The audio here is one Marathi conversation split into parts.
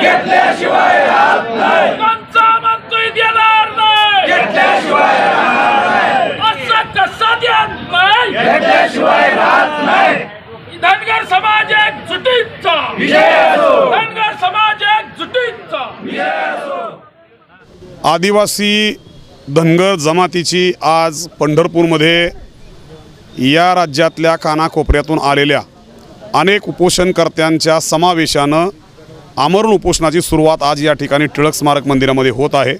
घेतल्याशिवाय राहत म्हणतोय देणार नाही घेतल्याशिवाय असं कसं देत नाही घेतल्याशिवाय राहत नाही धनगर समाज एक जुटीचा धनगर समाज एक जुटीचा आदिवासी धनगर जमातीची आज पंढरपूरमध्ये या राज्यातल्या कानाकोपऱ्यातून आलेल्या अनेक उपोषणकर्त्यांच्या समावेशानं आमरण उपोषणाची सुरुवात आज या ठिकाणी टिळक स्मारक मंदिरामध्ये होत आहे.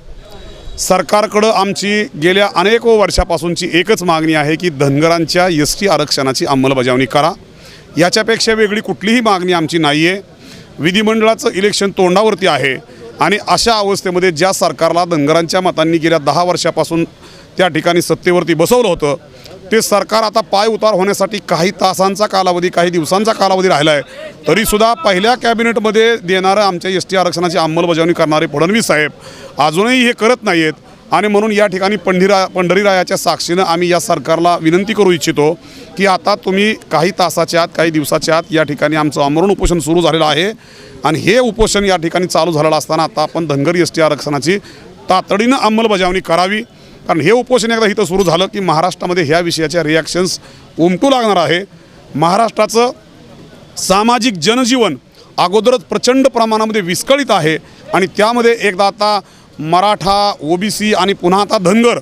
सरकारकडं आमची गेल्या अनेको वर्षापासूनची एकच मागणी आहे की धनगरांच्या एस टी आरक्षणाची अंमलबजावणी करा. याच्यापेक्षा वेगळी कुठलीही मागणी आमची नाही आहे विधिमंडळाचं इलेक्शन तोंडावरती आहे. आणि अशा अवस्थेमध्ये ज्या सरकारला धनगरांच्या मतांनी गेल्या दहा वर्षापासून त्या ठिकाणी सत्तेवरती बसवलं होतं ते सरकार आता पाय उतार होण्यासाठी काही तासांचा कालावधी काही दिवसांचा कालावधी राहिला आहे. तरीसुद्धा पहिल्या कॅबिनेटमध्ये देणारं आमच्या एस टी आरक्षणाची अंमलबजावणी करणारे फडणवीस साहेब अजूनही हे करत नाही आहेत आणि म्हणून या ठिकाणी पंढरीरा पंढरीरायाच्या साक्षीनं आम्ही या सरकारला विनंती करू इच्छितो की आता तुम्ही काही तासाच्या आत काही दिवसाच्या आत या ठिकाणी आमचं आमरण उपोषण सुरू झालेलं आहे. आणि हे उपोषण या ठिकाणी चालू झालेलं असताना आता आपण धनगर एस टी आरक्षणाची तातडीनं अंमलबजावणी करावी. कारण हे उपोषण एकदा इथं सुरू झालं की महाराष्ट्रामध्ये ह्या विषयाच्या रिॲक्शन्स उमटू लागणार आहे. महाराष्ट्राचं सामाजिक जनजीवन अगोदरच प्रचंड प्रमाणामध्ये विस्कळीत आहे. आणि त्यामध्ये एकदा आता मराठा ओबीसी आणि पुन्हा आता धनगर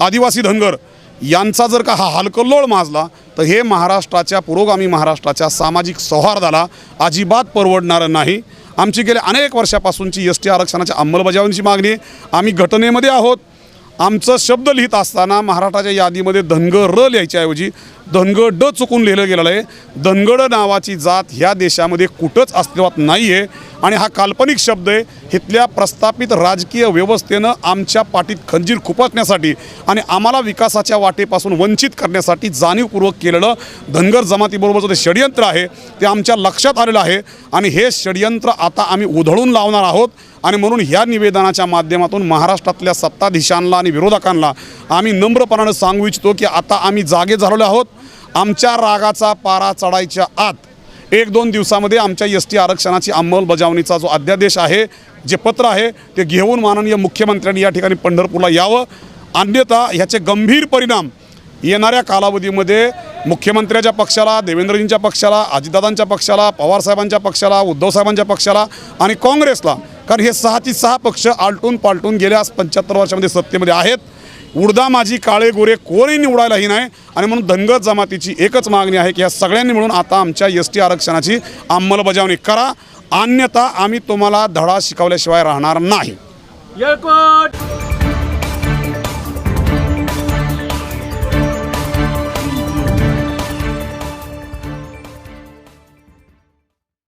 आदिवासी धनगर यांचा जर का हा हलकल्लोळ माजला तर हे महाराष्ट्राच्या पुरोगामी महाराष्ट्राच्या सामाजिक सौहार्दाला अजिबात परवडणारं नाही. आमची गेल्या अनेक वर्षापासूनची एस टी आरक्षणाच्या अंमलबजावणीची मागणी आम्ही घटनेमध्ये आहोत. आमचं शब्द लिहित असताना महाराष्ट्राच्या यादीमध्ये धनगर र लिहायच्याऐवजी धनगड ड चुकून लिहिलं गेलेलं आहे. धनगड नावाची जात ह्या देशामध्ये कुठंच अस्तित्वात नाही आहे आणि हा काल्पनिक शब्द आहे. इथल्या प्रस्थापित राजकीय व्यवस्थेनं आमच्या पाठीत खंजीर खुपसण्यासाठी आणि आम्हाला विकासाच्या वाटेपासून वंचित करण्यासाठी जाणीवपूर्वक केलेलं धनगर जमातीबरोबरचं जे षडयंत्र आहे ते आमच्या लक्षात आलेलं आहे. आणि हे षडयंत्र आता आम्ही उधळून लावणार आहोत. आणि म्हणून ह्या निवेदनाच्या माध्यमातून महाराष्ट्रातल्या सत्ताधीशांना आणि विरोधकांना आम्ही नम्रपणानं सांगू इच्छितो की आता आम्ही जागे झालेलो आहोत. आमच्या रागाचा पारा चढायच्या आत एक दोन दिवसामध्ये आमच्या एस टी आरक्षणाची अंमलबजावणीचा जो अध्यादेश आहे जे पत्र आहे ते घेऊन माननीय मुख्यमंत्र्यांनी या ठिकाणी पंढरपूरला यावं. अन्यथा ह्याचे गंभीर परिणाम येणाऱ्या कालावधीमध्ये मुख्यमंत्र्याच्या पक्षाला देवेंद्रजींच्या पक्षाला अजितदादांच्या पक्षाला पवारसाहेबांच्या पक्षाला उद्धवसाहेबांच्या पक्षाला आणि काँग्रेसला. कारण हे सहाची सहा पक्ष आलटून पालटून गेल्या पंच्याहत्तर वर्षामध्ये सत्तेमध्ये आहेत. उडदा माझी काळे गोरे कोणी निवडायलाही नाही. आणि म्हणून धनगर जमातीची एकच मागणी आहे की या सगळ्यांनी मिळून आता आमच्या एस टी आरक्षणाची अंमलबजावणी करा. अन्यथा आम्ही तुम्हाला धडा शिकवल्याशिवाय राहणार नाही.